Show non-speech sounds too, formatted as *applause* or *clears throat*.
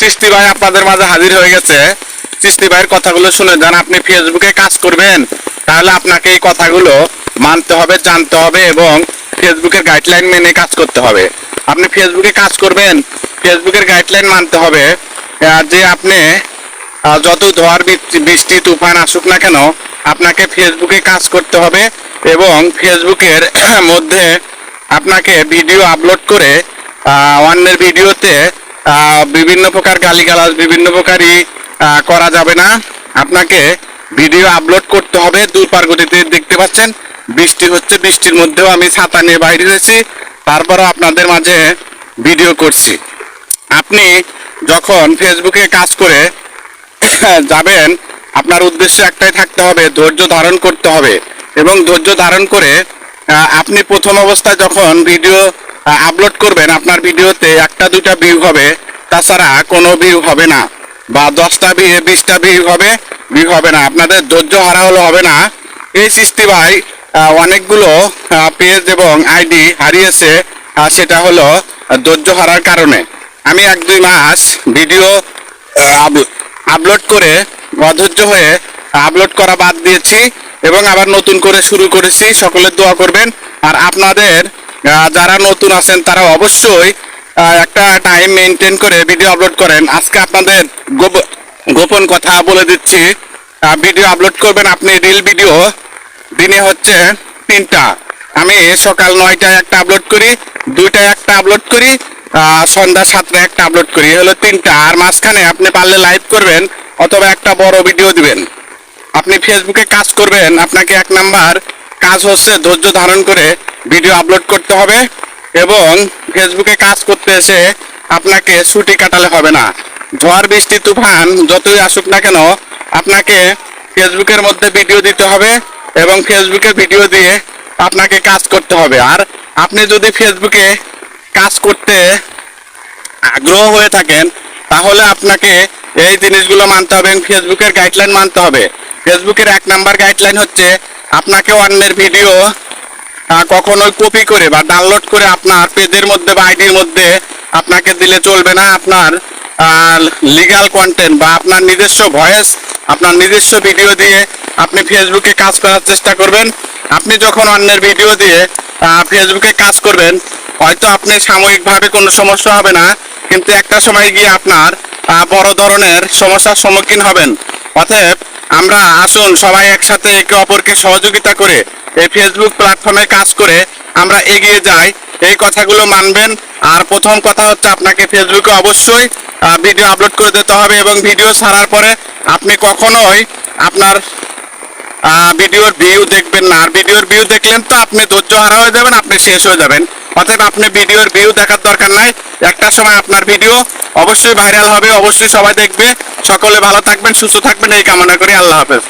চিস্তি ভাই আপনাদের মাঝে হাজির হয়ে গেছে। চিস্তি ভাইয়ের কথাগুলো শুনে যান, আপনি ফেসবুকে কাজ করবেন। তাহলে আপনাকে এই কথাগুলো মানতে হবে, জানতে হবে এবং ফেসবুকের গাইডলাইন মেনে কাজ করতে হবে। আপনি ফেসবুকে কাজ করবেন ফেসবুকের গাইডলাইন মানতে হবে যে আপনি যত ঝড় বৃষ্টি- তুফান আসুক না কেন, আপনাকে ফেসবুকে কাজ করতে হবে এবং ফেসবুকের *clears throat* মধ্যে আপনাকে ভিডিও আপলোড করে অন্যের ভিডিওতে বিভিন্ন প্রকার গালিগালাজ, বিভিন্ন প্রকারই করা যাবে না। আপনাকে ভিডিও আপলোড করতে হবে দূরপার গতিতে দেখতে পাচ্ছেন। বৃষ্টি হচ্ছে, বৃষ্টির মধ্যেও আমি ছাতা নিয়ে বাইরে হয়েছি তারপরও আপনাদের মাঝে ভিডিও করছি। আপনি যখন ফেসবুকে কাজ করে যাবেন, আপনার উদ্দেশ্য একটাই থাকতে হবে, ধৈর্য ধারণ করতে হবে। এবং ধৈর্য ধারণ করে আপনি প্রথম অবস্থায় যখন ভিডিও আপলোড করবেন আপনার ভিডিওতে একটা দুইটা ভিউ হবে। তাছাড়া কোনো ভিউ হবে না। বা দশটা ভিউ বিশটা ভিউ হবে ভিউ হবে না। আপনাদের ধৈর্য হারা হলে হবে না। এই সৃষ্টি ভাই অনেকগুলো পেজ এবং আইডি হারিয়েছে। আহ, সেটা হলো ধৈর্য হারার কারণে। আমি এক দুই মাস ভিডিও আপলোড করে অধৈর্য হয়ে আপলোড করা বাদ দিয়েছি। এবং আবার নতুন করে শুরু করেছি। সকলে দোয়া করবেন। আর আপনাদের যারা নতুন আছেন, তারা অবশ্যই একটা টাইম মেনটেন করে ভিডিও আপলোড করেন। আজকে আপনাদের গোপ- গোপন কথা বলে দিচ্ছি। ভিডিও আপলোড করবেন আপনি রিল ভিডিও দিনে হচ্ছে তিনটা। আমি সকাল নয়টায় একটা আপলোড করি, দুইটায় একটা আপলোড করি সন্ধ্যা সাতটায় একটা আপলোড করি। হলো তিনটা। আর মাঝখানে আপনি পারলে লাইভ করবেন, অথবা একটা বড় ভিডিও দিবেন। আপনি ফেসবুকে কাজ করবেন, আপনাকে এক নাম্বার কাজ হচ্ছে ধৈর্য ধারণ করে ভিডিও আপলোড করতে হবে এবং ফেসবুকে কাজ করতে এসে আপনাকে ছুটি কাটালে হবে না। ঝড়, বৃষ্টি, তুফান যতই আসুক না কেন, আপনাকে ফেসবুকের মধ্যে ভিডিও দিতে হবে এবং ফেসবুকে ভিডিও দিয়ে আপনাকে কাজ করতে হবে। আর আপনি যদি ফেসবুকে কাজ করতে আগ্রহ হয়ে থাকেন, তাহলে আপনাকে এই জিনিসগুলো মানতে হবে এবং ফেসবুকের গাইডলাইন মানতে হবে। ফেসবুকের এক নাম্বার গাইডলাইন হচ্ছে আপনাকে অন্যের ভিডিও কখনোই কপি করে বা ডাউনলোড করে আপনার পেজের মধ্যে বা আইডির মধ্যে আপনাকে দিলে চলবে না। আপনার লিগ্যাল কন্টেন্ট বা আপনার নিজস্ব ভয়েস আপনার নিজস্ব ভিডিও দিয়ে আপনি ফেসবুকে কাজ করার চেষ্টা করবেন। আপনি যখন অন্যের ভিডিও দিয়ে ফেসবুকে কাজ করবেন, হয়তো আপনি সাময়িকভাবে কোনো সমস্যা হবে না, কিন্তু একটা সময় গিয়ে আপনার বড় ধরনের সমস্যার সম্মুখীন হবেন। অতএব আমরা আসুন সবাই একসাথে একে অপরকে সহযোগিতা করে এই ফেসবুক প্ল্যাটফর্মে কাজ করে আমরা এগিয়ে যাই। এই কথাগুলো মানবেন। আর প্রথম কথা হচ্ছে আপনাকে ফেসবুকে অবশ্যই ভিডিও আপলোড করে দিতে হবে এবং ভিডিও ছাড়ার পরে আপনি কখনোই আপনার ভিডিওর ভিউ দেখবেন না। আর ভিডিওর ভিউ দেখলেন তো আপনি ধৈর্য হারা হয়ে যাবেন, আপনি শেষ হয়ে যাবেন। অতএব আপনি ভিডিওর ভিউ দেখার দরকার নাই। একটা সময় আপনার ভিডিও অবশ্যই ভাইরাল হবে, অবশ্যই সবাই দেখবে। সকলে ভালো থাকবেন, সুস্থ থাকবেন। এই কামনা করি আল্লাহ হাফেজ।